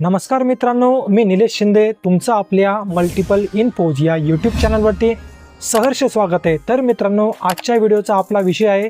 नमस्कार मित्रांनो मी निलेश शिंदे. तुमचं आपल्या मल्टिपल इनफोज या यूट्यूब चॅनलवरती सहर्ष स्वागत आहे. तर मित्रांनो आजच्या व्हिडिओचा आपला विषय आहे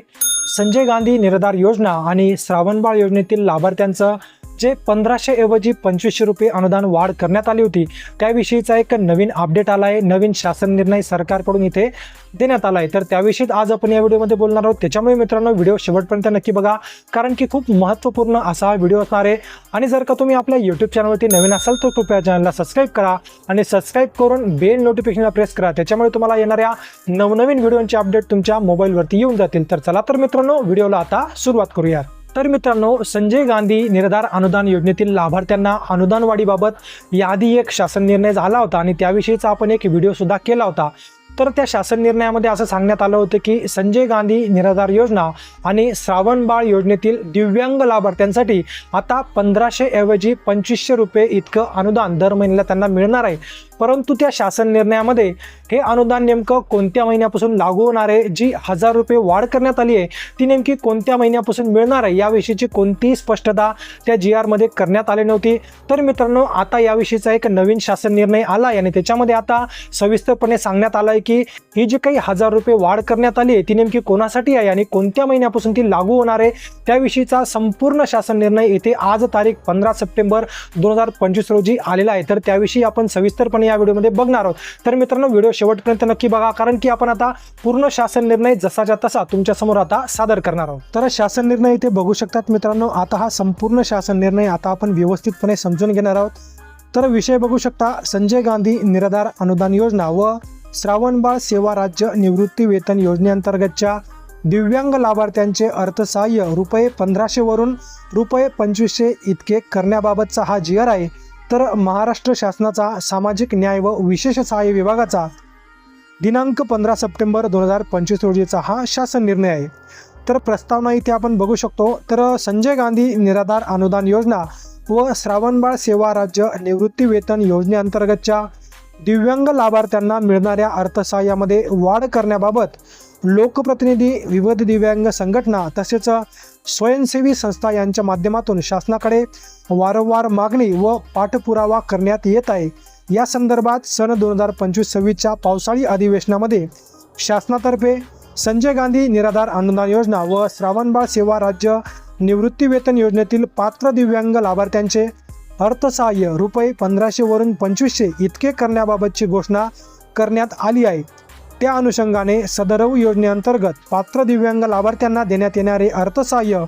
संजय गांधी निराधार योजना आणि श्रावणबाळ योजनेतील लाभार्थ्यांचं जे पंधराशे ऐवजी पंचवीसशे रुपये अनुदान वाढ करण्यात आली होती त्याविषयीचा एक नवीन अपडेट आला आहे नवीन शासन निर्णय सरकारकडून इथे देण्यात आला आहे तर त्याविषयीच आज आपण या व्हिडिओमध्ये बोलणार आहोत. त्याच्यामुळे मित्रांनो व्हिडिओ शेवटपर्यंत नक्की बघा कारण की खूप महत्त्वपूर्ण असा हा व्हिडिओ असणार आहे. आणि जर का तुम्ही आपल्या यूट्यूब चॅनलवरती नवीन असाल तर कृपया चॅनलला सबस्क्राईब करा आणि सबस्क्राईब करून बेल नोटिफिकेशनला प्रेस करा. त्याच्यामुळे तुम्हाला येणाऱ्या नवनवीन व्हिडिओचे अपडेट तुमच्या मोबाईलवरती येऊन जातील. तर चला तर मित्रांनो व्हिडिओला आता सुरुवात करूया तर मित्रांनो संजय गांधी निर्धार अनुदान योजनेतील लाभार्थ्यांना अनुदान वाढीबाबत याआधी एक शासन निर्णय झाला होता आणि त्याविषयीचा आपण एक व्हिडिओ सुद्धा केला होता. तर त्या शासन निर्णयामध्ये असं सांगण्यात आलं होतं की संजय गांधी निराधार योजना आणि श्रावणबाळ योजनेतील दिव्यांग लाभार्थ्यांसाठी आता पंधराशे ऐवजी पंचवीसशे रुपये इतकं अनुदान दर महिन्याला त्यांना मिळणार आहे. परंतु त्या शासन निर्णयामध्ये हे अनुदान नेमकं कोणत्या महिन्यापासून लागू होणार आहे? जी हजार रुपये वाढ करण्यात आली आहे ती नेमकी कोणत्या महिन्यापासून मिळणार आहे? याविषयीची कोणतीही स्पष्टता त्या जी आरमध्ये करण्यात आली नव्हती. तर मित्रांनो आता याविषयीचा एक नवीन शासन निर्णय आला आहे आणि त्याच्यामध्ये आता सविस्तरपणे सांगण्यात आलं आहे की ही जी काही हजार रुपये वाढ करण्यात आली आहे ती नेमकी कोणासाठी आहे आणि कोणत्या महिन्यापासून ती लागू होणार आहे त्याविषयीचा संपूर्ण शासन निर्णय येथे आज तारीख पंधरा सप्टेंबर दोन हजार पंचवीस रोजी आलेला आहे. तर त्याविषयी आपण सविस्तरपणे या व्हिडिओमध्ये बघणार आहोत. तर मित्रांनो व्हिडिओ शेवटपर्यंत नक्की बघा कारण की आपण आता पूर्ण शासन निर्णय जसाच्या तसा तुमच्यासमोर आता सादर करणार आहोत. तर शासन निर्णय इथे बघू शकतात मित्रांनो आता हा संपूर्ण शासन निर्णय आता आपण व्यवस्थितपणे समजून घेणार आहोत. तर विषय बघू शकता संजय गांधी निराधार अनुदान योजना व श्रावणबाळ सेवा राज्य निवृत्ती वेतन योजनेअंतर्गतच्या दिव्यांग लाभार्थ्यांचे अर्थसहाय्य रुपये पंधराशेवरून रुपये पंचवीसशे इतके करण्याबाबतचा हा जी आर आहे तर महाराष्ट्र शासनाचा सामाजिक न्याय व विशेष सहाय्य विभागाचा दिनांक पंधरा सप्टेंबर दोन हजार पंचवीस रोजीचा हा शासन निर्णय आहे. तर प्रस्तावना इथे आपण बघू शकतो. तर संजय गांधी निराधार अनुदान योजना व श्रावणबाळ सेवा राज्य निवृत्ती वेतन योजनेअंतर्गतच्या दिव्यांग लाभार्थ्यांना मिळणाऱ्या अर्थसहाय्यामध्ये वाढ करण्याबाबत लोकप्रतिनिधी विविध दिव्यांग संघटना तसेच स्वयंसेवी संस्था यांच्या माध्यमातून शासनाकडे वारंवार मागणी व पाठपुरावा करण्यात येत आहे. या संदर्भात सन दोन हजार पंचवीस सव्वीसच्या पावसाळी अधिवेशनामध्ये शासनातर्फे संजय गांधी निराधार अनुदान योजना व श्रावणबाळ सेवा राज्य निवृत्तीवेतन योजनेतील पात्र दिव्यांग लाभार्थ्यांचे अर्थसहाय्य रुपये पंधराशेवरून पंचवीसशे इतके करण्याबाबतची घोषणा करण्यात आली आहे. त्या अनुषंगाने सदरव योजनेअंतर्गत पात्र दिव्यांग लाभार्थ्यांना देण्यात येणारे अर्थसहाय्य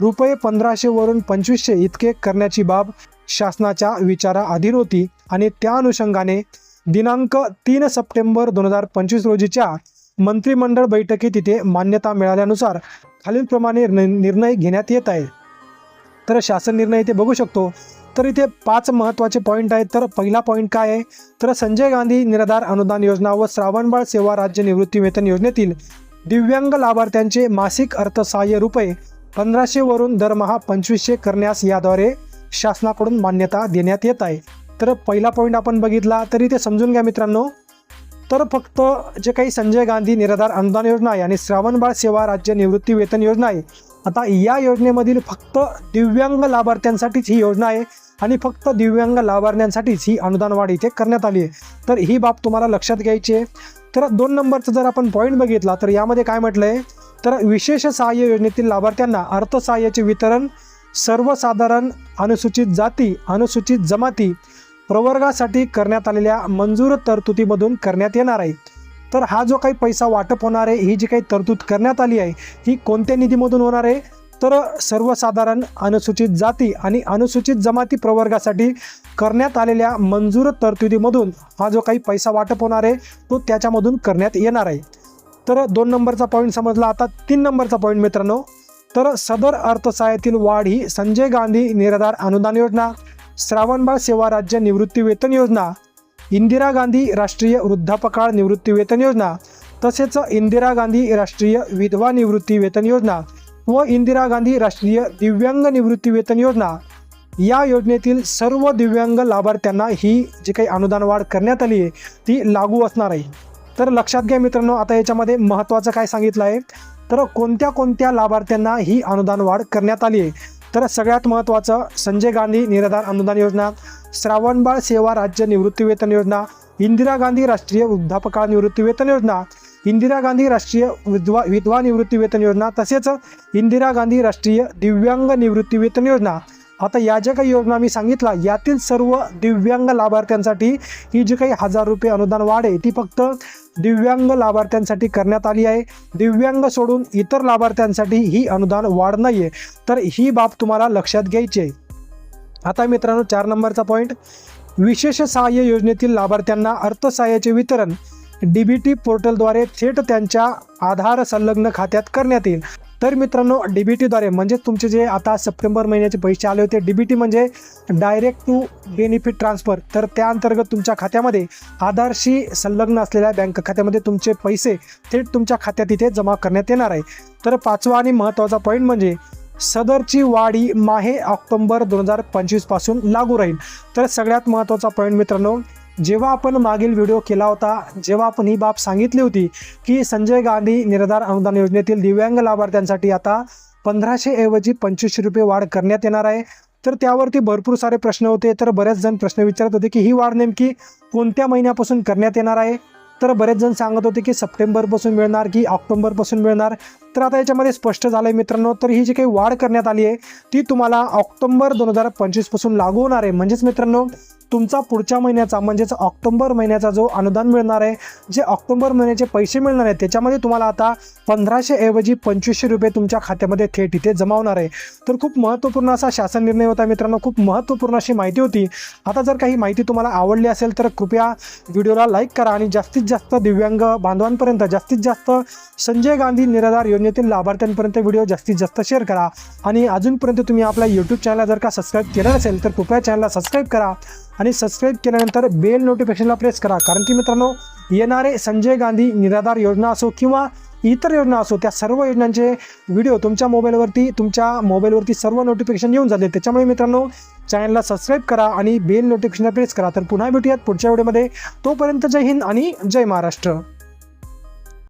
रुपये पंधराशेवरून पंचवीसशे इतके करण्याची बाब शासनाच्या विचाराधीन होती आणि त्या अनुषंगाने दिनांक तीन सप्टेंबर दोन हजार पंचवीस रोजीच्या मंत्रिमंडळ बैठकीत इथे मान्यता मिळाल्यानुसार खालीलप्रमाणे निर्णय घेण्यात येत आहे. तर शासन निर्णय इथे बघू शकतो. तर इथे पाच महत्त्वाचे पॉईंट आहेत. तर पहिला पॉईंट काय आहे? तर संजय गांधी निराधार अनुदान योजना व श्रावणबाळ सेवा राज्य निवृत्ती वेतन योजनेतील दिव्यांग लाभार्थ्यांचे मासिक अर्थसहाय्य रुपये पंधराशेवरून दरमहा पंचवीसशे करण्यास याद्वारे शासनाकडून मान्यता देण्यात येत आहे. तर पहिला पॉईंट आपण बघितला तरी ते समजून घ्या मित्रांनो. तर फक्त जे काही संजय गांधी निराधार अनुदान योजना आहे आणि श्रावणबाळ सेवा राज्य निवृत्ती वेतन योजना आहे आता या योजनेमधील फक्त दिव्यांग लाभार्थ्यांसाठीच ही योजना आहे आणि फक्त दिव्यांग लाभार्थ्यांसाठीच ही अनुदान वाढ इथे करण्यात आली आहे. तर ही बाब तुम्हाला लक्षात घ्यायची आहे. तर दोन नंबरचा जर आपण पॉईंट बघितला तर यामध्ये काय म्हटलं आहे तर विशेष सहाय्य योजनेतील लाभार्थ्यांना अर्थसहाय्याचे वितरण सर्वसाधारण अनुसूचित जाती अनुसूचित जमाती प्रवर्गासाठी करण्यात आलेल्या मंजूर तरतुदीमधून करण्यात येणार आहे. तर हा जो काही पैसा वाटप होणार आहे ही जी काही तरतूद करण्यात आली आहे ही कोणत्या निधीमधून होणार आहे? तर सर्वसाधारण अनुसूचित जाती आणि अनुसूचित जमाती प्रवर्गासाठी करण्यात आलेल्या मंजूर तरतुदीमधून हा जो काही पैसा वाटप होणार आहे तो त्याच्यामधून करण्यात येणार आहे. तर दोन नंबरचा पॉईंट समजला आता. तीन नंबरचा पॉईंट मित्रांनो तर सदर अर्थसहाय्यातील वाढ ही संजय गांधी निराधार अनुदान योजना श्रावणबाळ सेवा राज्य निवृत्ती वेतन योजना इंदिरा गांधी राष्ट्रीय वृद्धापकाळ निवृत्ती वेतन योजना तसेच इंदिरा गांधी राष्ट्रीय विधवा निवृत्ती वेतन योजना व इंदिरा गांधी राष्ट्रीय दिव्यांग निवृत्ती वेतन योजना या योजनेतील सर्व दिव्यांग लाभार्थ्यांना ही जी काही अनुदान वाढ करण्यात आली आहे ती लागू असणार आहे. तर लक्षात घ्या मित्रांनो आता याच्यामध्ये महत्त्वाचं काय सांगितलं आहे? तर कोणत्या कोणत्या लाभार्थ्यांना ही अनुदान वाढ करण्यात आली आहे? तर सगळ्यात महत्त्वाचं संजय गांधी निराधार अनुदान योजना श्रावणबाळ सेवा राज्य निवृत्तीवेतन योजना इंदिरा गांधी राष्ट्रीय वृद्धापकाळ निवृत्तीवेतन योजना इंदिरा गांधी राष्ट्रीय विधवा विधवा निवृत्तीवेतन योजना तसेच इंदिरा गांधी राष्ट्रीय दिव्यांग निवृत्तीवेतन योजना आता या ज्या काही योजना मी सांगितला यातील सर्व दिव्यांग लाभार्थ्यांसाठी ही जी काही हजार रुपये अनुदान वाढ आहे ती फक्त दिव्यांग लाभार्थ्यांसाठी करण्यात आली आहे. दिव्यांग सोडून इतर लाभार्थ्यांसाठी ही अनुदान वाढ नाही आहे तर ही बाब तुम्हाला लक्षात घ्यायची आहे. आता मित्रांनो चार नंबरचा पॉईंट विशेष सहाय्य योजनेतील लाभार्थ्यांना अर्थसहाय्याचे वितरण डी बी टी पोर्टलद्वारे थेट त्यांच्या आधार संलग्न खात्यात करण्यात येईल. तर मित्रांनो डी बी टीद्वारे म्हणजेच तुमचे जे आता सप्टेंबर महिन्याचे पैसे आले होते डी बी टी म्हणजे डायरेक्ट टू बेनिफिट ट्रान्सफर तर त्या अंतर्गत तुमच्या खात्यामध्ये आधारशी संलग्न असलेल्या बँक खात्यामध्ये तुमचे पैसे थेट तुमच्या खात्यात इथे जमा करण्यात येणार आहे. तर पाचवा आणि महत्त्वाचा पॉईंट म्हणजे सदरची वाढी माहे ऑक्टोंबर दोन हजार पंचवीसपासून लागू राहील. तर सगळ्यात महत्त्वाचा पॉईंट मित्रांनो जेव्हा आपण मागील व्हिडिओ केला होता जेव्हा आपण ही बाब सांगितली होती की संजय गांधी निराधार अनुदान योजनेतील दिव्यांग लाभार्थ्यांसाठी आता पंधराशे ऐवजी पंचवीसशे रुपये वाढ करण्यात येणार आहे. तर त्यावरती भरपूर सारे प्रश्न होते. तर बरेच जण प्रश्न विचारत होते की ही वाढ नेमकी कोणत्या महिन्यापासून करण्यात येणार आहे? तर बरेच जण सांगत होते की सप्टेंबरपासून मिळणार की ऑक्टोबरपासून मिळणार? तर आता याच्यामध्ये स्पष्ट झालं आहे मित्रांनो तर ही जी काही वाढ करण्यात आली आहे ती तुम्हाला ऑक्टोंबर दोन हजार पंचवीसपासून लागू होणार आहे. म्हणजेच मित्रांनो तुमचा पुढच्या महिन्याचा म्हणजेच ऑक्टोबर महिन्याचा जो अनुदान मिळणार आहे जे ऑक्टोबर महिन्याचे पैसे मिळणार आहेत त्याच्यामध्ये तुम्हाला आता पंधराशे ऐवजी पंचवीसशे रुपये तुमच्या खात्यामध्ये थेट इथे जमा होणार आहे. तर खूप महत्त्वपूर्ण असा शासन निर्णय होता मित्रांनो खूप महत्त्वपूर्ण अशी माहिती होती. आता जर काही माहिती तुम्हाला आवडली असेल तर कृपया व्हिडिओला लाईक करा आणि जास्तीत जास्त दिव्यांग बांधवांपर्यंत जास्तीत जास्त संजय गांधी निराधार योजना योजनेतील लाभार्थ्यांपर्यंत व्हिडिओ जास्तीत जास्त शेअर करा. आणि अजूनपर्यंत तुम्ही आपल्या यूट्यूब चॅनलला जर का सबस्क्राईब केलं नसेल तर कृपया चॅनलला सबस्क्राईब करा. आणि सबस्क्राईब केल्यानंतर बेल नोटिफिकेशनला प्रेस करा. कारण की मित्रांनो येणारे संजय गांधी निराधार योजना असो किंवा इतर योजना असो त्या सर्व योजनांचे व्हिडिओ तुमच्या मोबाईलवरती तुमच्या मोबाईलवरती सर्व नोटिफिकेशन येऊन जाते. त्याच्यामुळे मित्रांनो चॅनलला सबस्क्राईब करा आणि बेल नोटिफिकेशनला प्रेस करा. तर पुन्हा भेटूयात पुढच्या व्हिडिओमध्ये तोपर्यंत जय हिंद आणि जय महाराष्ट्र.